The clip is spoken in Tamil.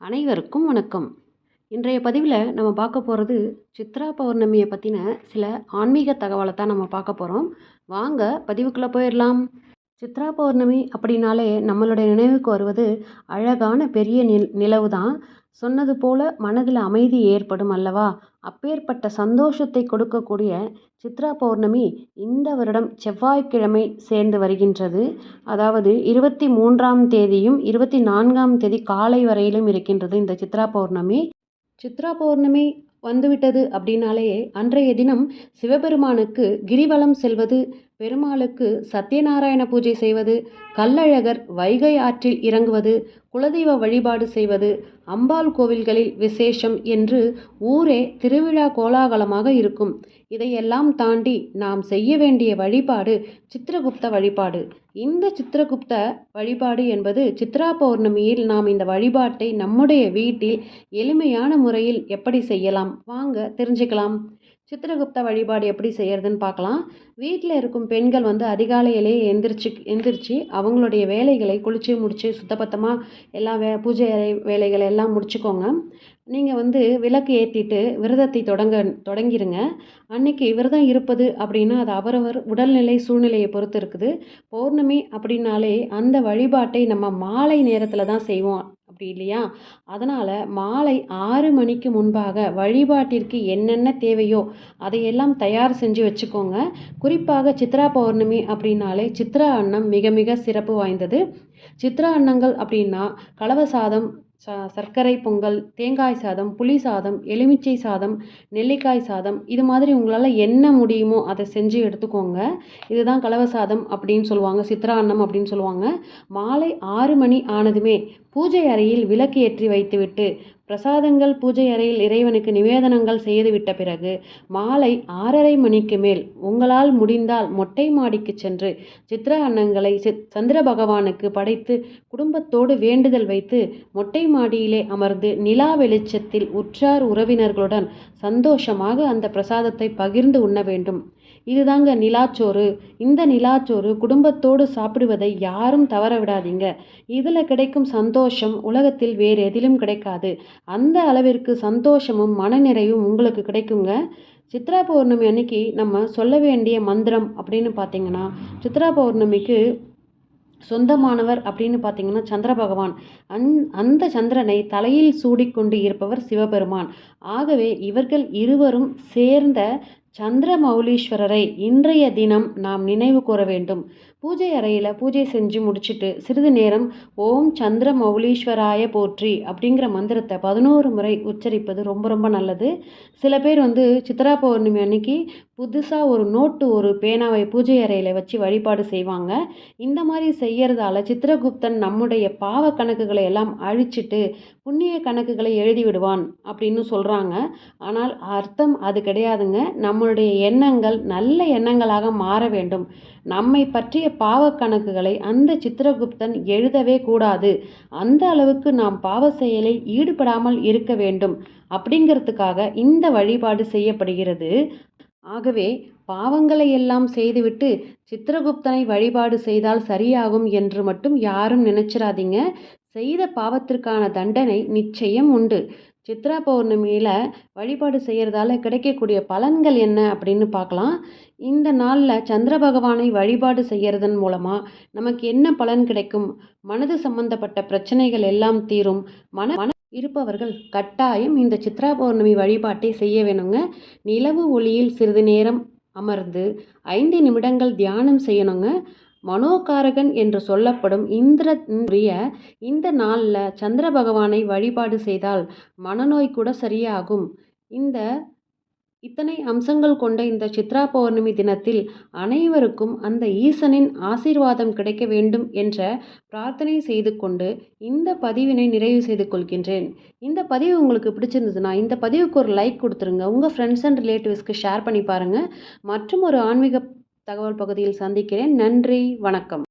அனைவருக்கும் வணக்கம். இன்றைய பதிவில் நம்ம பார்க்க போகிறது சித்ரா பௌர்ணமியை பற்றின சில ஆன்மீக தகவலை தான் நம்ம பார்க்க போகிறோம் வாங்க பதிவுக்குள்ளே போயிடலாம். சித்ரா பௌர்ணமி அப்படின்னாலே நம்மளுடைய நினைவுக்கு வருவது அழகான பெரிய நில் நிலவு தான் சொன்னது போல மனதில் அமைதி ஏற்படும் அல்லவா? அப்பேற்பட்ட சந்தோஷத்தை கொடுக்கக்கூடிய சித்ரா பௌர்ணமி இந்த வருடம் செவ்வாய்க்கிழமை சேர்ந்து வருகின்றது. அதாவது இருபத்தி மூன்றாம் தேதியும் இருபத்தி நான்காம் தேதி காலை வரையிலும் இருக்கின்றது இந்த சித்ரா பௌர்ணமி. சித்ரா பௌர்ணமி வந்துவிட்டது அப்படின்னாலே அன்றைய தினம் சிவபெருமானுக்கு கிரிவலம் செல்வது பெருமாளுக்கு சத்யநாராயண பூஜை செய்வது கள்ளழகர் வைகை ஆற்றில் இறங்குவது குலதெய்வ வழிபாடு செய்வது அம்பாள் கோவில்களில் விசேஷம் என்று ஊரே திருவிழா கோலாகலமாக இருக்கும். இதையெல்லாம் தாண்டி நாம் செய்ய வேண்டிய வழிபாடு சித்திரகுப்த வழிபாடு. இந்த சித்திரகுப்த வழிபாடு என்பது சித்ரா பௌர்ணமியில் நாம் இந்த வழிபாட்டை நம்முடைய வீட்டில் எளிமையான முறையில் எப்படி செய்யலாம்? வாங்க தெரிஞ்சுக்கலாம். சித்திரகுப்த வழிபாடு எப்படி செய்யறதுன்னு பார்க்கலாம். வீட்டில் இருக்கும் பெண்கள் வந்து அதிகாலையிலே எந்திரிச்சு எந்திரிச்சு அவங்களுடைய வேலைகளை குளித்து முடித்து சுத்தபத்தமாக எல்லா வே பூஜை அறை வேலைகளை எல்லாம் முடிச்சுக்கோங்க. நீங்கள் வந்து விளக்கு ஏற்றிட்டு விரதத்தை தொடங்க தொடங்கிருங்க. அன்னைக்கு விரதம் இருப்பது அப்படின்னா அது அவரவர் உடல்நிலை சூழ்நிலையை பொறுத்து இருக்குது. பௌர்ணமி அப்படின்னாலே அந்த வழிபாட்டை நம்ம மாலை நேரத்தில் தான் செய்வோம். அப்படி இல்லையா? அதனால் மாலை ஆறு மணிக்கு முன்பாக வழிபாட்டிற்கு என்னென்ன தேவையோ அதையெல்லாம் தயார் செஞ்சு வச்சுக்கோங்க. குறிப்பாக சித்ரா பௌர்ணமி அப்படின்னாலே சித்ரா அன்னம் மிக மிக சிறப்பு வாய்ந்தது. சித்ரா அன்னங்கள் அப்படின்னா கலவ சாதம் ச சர்க்கரை பொங்கல் தேங்காய் சாதம் புளி சாதம் எலுமிச்சை சாதம் நெல்லிக்காய் சாதம் இது மாதிரி உங்களால் என்ன முடியுமோ அதை செஞ்சு எடுத்துக்கோங்க. இதுதான் கலவ சாதம் அப்படின்னு சொல்லுவாங்க சித்ரா அன்னம் அப்படின்னு சொல்லுவாங்க. மாலை ஆறு மணி ஆனதுமே பூஜை அறையில் விளக்கு ஏற்றி வைத்துவிட்டு பிரசாதங்கள் பூஜை அறையில் இறைவனுக்கு நிவேதனங்கள் செய்துவிட்ட பிறகு மாலை ஆறரை மணிக்கு மேல் உங்களால் முடிந்தால் மொட்டை மாடிக்கு சென்று சித்திர அன்னங்களை சந்திர பகவானுக்கு படைத்து குடும்பத்தோடு வேண்டுதல் வைத்து மொட்டை மாடியிலே அமர்ந்து நிலா வெளிச்சத்தில் உற்றார் உறவினர்களுடன் சந்தோஷமாக அந்த பிரசாதத்தை பகிர்ந்து உண்ண வேண்டும். இதுதாங்க நிலாச்சோறு. இந்த நிலாச்சோறு குடும்பத்தோடு சாப்பிடுவதை யாரும் தவற விடாதீங்க. இதில் கிடைக்கும் சந்தோஷம் உலகத்தில் வேறு எதிலும் கிடைக்காது. அந்த அளவிற்கு சந்தோஷமும் மனநிறைவும் உங்களுக்கு கிடைக்குங்க. சித்ரா பௌர்ணமி அன்னைக்கு நம்ம சொல்ல வேண்டிய மந்திரம் அப்படின்னு பார்த்தீங்கன்னா சித்ரா பௌர்ணமிக்கு சொந்தமானவர் அப்படின்னு பார்த்தீங்கன்னா சந்திர பகவான். அந் அந்த சந்திரனை தலையில் சூடிக்கொண்டு இருப்பவர் சிவபெருமான். ஆகவே இவர்கள் இருவரும் சேர்ந்த சந்திரமௌலீஸ்வரரை இன்றைய தினம் நாம் நினைவு கூற வேண்டும். பூஜை அறையில் பூஜை செஞ்சு முடிச்சுட்டு சிறிது நேரம் ஓம் சந்திர மௌலீஸ்வராய போற்றி அப்படிங்கிற மந்திரத்தை பதினோரு முறை உச்சரிப்பது ரொம்ப ரொம்ப நல்லது. சில பேர் வந்து சித்ரா பௌர்ணமி அன்னைக்கு புதுசாக ஒரு நோட்டு ஒரு பேனாவை பூஜை அறையில் வச்சு வழிபாடு செய்வாங்க. இந்த மாதிரி செய்யறதால சித்திரகுப்தன் நம்முடைய பாவ கணக்குகளை எல்லாம் அழிச்சிட்டு புண்ணிய கணக்குகளை எழுதி விடுவான் அப்படின்னு சொல்கிறாங்க ஆனால் அர்த்தம் அது கிடையாதுங்க. நம்ம நம்மளுடைய எண்ணங்கள் நல்ல எண்ணங்களாக மாற வேண்டும். நம்மை பற்றிய பாவ கணக்குகளை அந்த சித்திரகுப்தன் எழுதவே கூடாது. அந்த அளவுக்கு நாம் பாவ செயலில் ஈடுபடாமல் இருக்க வேண்டும். அப்படிங்கிறதுக்காக இந்த வழிபாடு செய்யப்படுகிறது. ஆகவே பாவங்களை எல்லாம் செய்துவிட்டு சித்திரகுப்தனை வழிபாடு செய்தால் சரியாகும் என்று மட்டும் யாரும் நினைச்சிடாதீங்க செய்த பாவத்திற்கான தண்டனை நிச்சயம் உண்டு. சித்ரா பௌர்ணமியில் வழிபாடு செய்கிறதால கிடைக்கக்கூடிய பலன்கள் என்ன அப்படின்னு பார்க்கலாம். இந்த நாளில் சந்திர பகவானை வழிபாடு செய்கிறதன் மூலமாக நமக்கு என்ன பலன் கிடைக்கும்? மனது சம்பந்தப்பட்ட பிரச்சனைகள் எல்லாம் தீரும். மன மன இருப்பவர்கள் கட்டாயம் இந்த சித்ரா பௌர்ணமி வழிபாட்டை செய்ய வேணுங்க. நிலவு ஒளியில் சிறிது நேரம் அமர்ந்து ஐந்து நிமிடங்கள் தியானம் செய்யணுங்க. மனோகாரகன் என்று சொல்லப்படும் இந்திரனுடைய இந்த நாளில் சந்திர பகவானை வழிபாடு செய்தால் மனநோய் கூட சரியாகும். இந்த இத்தனை அம்சங்கள் கொண்ட இந்த சித்ரா பௌர்ணமி தினத்தில் அனைவருக்கும் அந்த ஈசனின் ஆசீர்வாதம் கிடைக்க வேண்டும் என்ற பிரார்த்தனை செய்து கொண்டு இந்த பதிவினை நிறைவு செய்து கொள்கின்றேன். இந்த பதிவு உங்களுக்கு பிடிச்சிருந்ததுன்னா இந்த பதிவுக்கு ஒரு லைக் கொடுத்துருங்க. உங்கள் ஃப்ரெண்ட்ஸ் அண்ட் ரிலேட்டிவ்ஸ்க்கு ஷேர் பண்ணி பாருங்கள் மற்றும் ஒரு ஆன்மீக தகவல் பகுதியில் சந்திக்கிறேன். நன்றி. வணக்கம்.